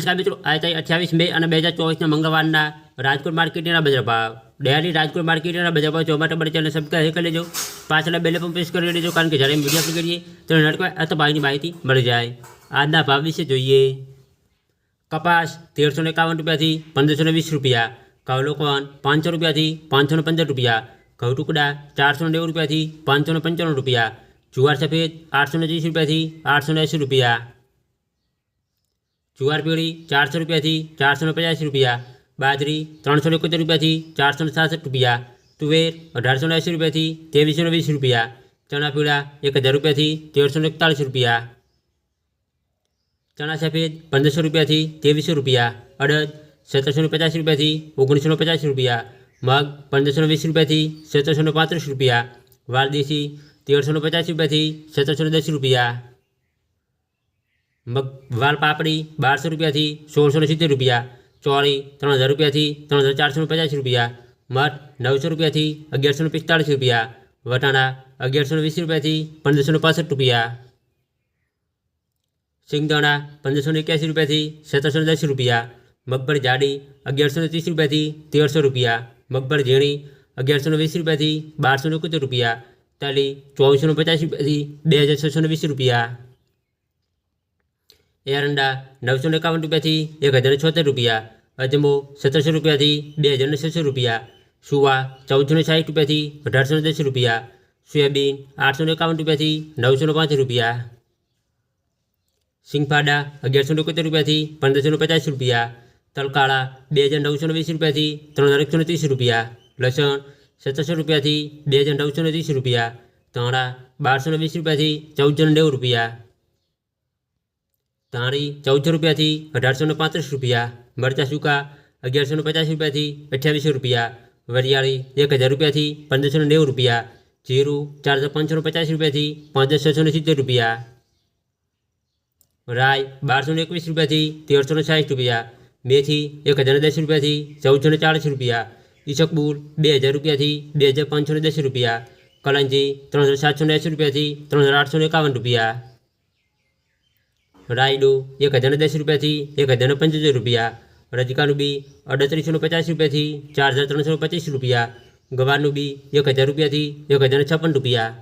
નમસ્કાર મિત્રો આજે અઠ્યાવીસ મે અને બે હજાર ચોવીસના મંગળવારના રાજકોટ માર્કેટના બજાર ભાવ ડેરી રાજકોટ માર્કેટના બજાર ભાવ જોવા માટે મારી ચેનલ સબસ્ક્રાઈબ કરી લેજો પાછળના બેલે પણ પ્રેસ કરી લેજો કારણ કે જ્યારે વિડીયો અપલોડ કરીએ તો નડકવા અથવા ભાવની માહિતી મળી જાય આજના ભાવ વિશે જોઈએ કપાસ તેરસો ને એકાવન રૂપિયાથી પંદરસો ને વીસ રૂપિયા કવલોકોન પાંચસો રૂપિયાથી પાંચસો ને પંદર રૂપિયા ઘઉં ટુકડા ચારસો ને નેવું રૂપિયાથી પાંચસો ને પંચાણું રૂપિયા જુવાર સફેદ આઠસો ને ત્રીસ રૂપિયાથી આઠસો ને એંસી રૂપિયા જુવાર પીળી ચારસો રૂપિયાથી ચારસો ને પચાસ રૂપિયા બાજરી ત્રણસો ને એકોતેર રૂપિયાથી ચારસો ને સાસઠ રૂપિયા તુવેર અઢારસો ને એંસી રૂપિયાથી ત્રેવીસો ને વીસ રૂપિયા ચણા પીળા એક હજાર રૂપિયાથી તેરસો ને એકતાળીસ રૂપિયા ચણા સફેદ પંદરસો રૂપિયાથી ત્રેવીસો રૂપિયા અડદ સત્તરસો ને પચાસ રૂપિયાથી ઓગણીસો ને પચાસ રૂપિયા મગ પંદરસો ને વીસ રૂપિયાથી સત્તરસો ને પાંત્રીસ રૂપિયા વાલદેશી તેરસો ને પચાસ રૂપિયાથી સત્તરસો ને દસ રૂપિયા મગ વાલ પાપડી બારસો રૂપિયાથી સોળસો ને સિત્તેર રૂપિયા ચોળી ત્રણ હજાર રૂપિયાથી ત્રણ હજાર ચારસો ને પચાસ રૂપિયા મઠ નવસો રૂપિયાથી અગિયારસો ને પિસ્તાળીસ રૂપિયા વટાણા અગિયારસો ને વીસ રૂપિયાથી પંદરસો ને પાસઠ રૂપિયા સિંગદાણા પંદરસો ને એક્યાસી રૂપિયાથી સત્તરસો ને દસ રૂપિયા મગફળી જાડી અગિયારસો ને ત્રીસ રૂપિયાથી તેરસો રૂપિયા મગફળી ઝીણી અગિયારસો ને વીસ રૂપિયાથી બારસો ને એકોતેર રૂપિયા તાલી ચોવીસો ને પચાસ રૂપિયાથી બે હજાર છસો ને વીસ રૂપિયા એરંડા નવસો એકાવન રૂપિયાથી એક હજાર છોતેર રૂપિયા, અજમો સત્તરસો રૂપિયાથી બે હજાર છસો રૂપિયા, સુવા ચૌદસો સાઠ રૂપિયાથી અઢારસો દસ રૂપિયા, સોયાબીન આઠસો એકાવન રૂપિયાથી નવસો પાંચ રૂપિયા, સિંગફાડા અગિયારસો ને એકોતેર રૂપિયાથી પંદરસો પચાસ રૂપિયા, તલકાળા બે હજાર નવસો ને વીસ રૂપિયાથી ત્રણ હજાર એકસો ત્રીસ રૂપિયા, લસણ સત્તરસો રૂપિયાથી બે હજાર નવસો ત્રીસ રૂપિયા, ધાણા બારસો ને વીસ રૂપિયાથી ચૌદસો નેવું રૂપિયા ધાણી ચૌદસો રૂપિયાથી અઢારસો ને પાંત્રીસ રૂપિયા મરચાં સૂકા અગિયારસો ને પચાસ રૂપિયાથી અઠ્યાવીસો રૂપિયા વરિયાળી એક હજાર રૂપિયાથી પંદરસો ને નેવું રૂપિયા જીરું ચારસો પાંચસો ને પચાસ રૂપિયાથી પાંચસો છસો ને સિત્તેર રૂપિયા રાય બારસો ને એકવીસ રૂપિયાથી તેરસો ને સાઠ રૂપિયા મેથી એક હજાર ને દસ રૂપિયાથી ચૌદસો ને ચાળીસ રૂપિયા ઈસકબુલ બે હજાર રૂપિયાથી બે હજાર પાંચસો ને દસ રૂપિયા કલંજી ત્રણ હજાર સાતસો ને એંસી રૂપિયાથી ત્રણ હજાર આઠસો ને એકાવન રૂપિયા રાયડો, એક હજારને દસ રૂપિયાથી એક હજારને પંચોતેર રૂપિયા. રજકાનું બી અડત્રીસો પચાસ રૂપિયાથી ચાર હજાર ત્રણસો પચીસ રૂપિયા. ગવારનું બી એક હજાર રૂપિયાથી એક હજાર ને છપ્પન રૂપિયા.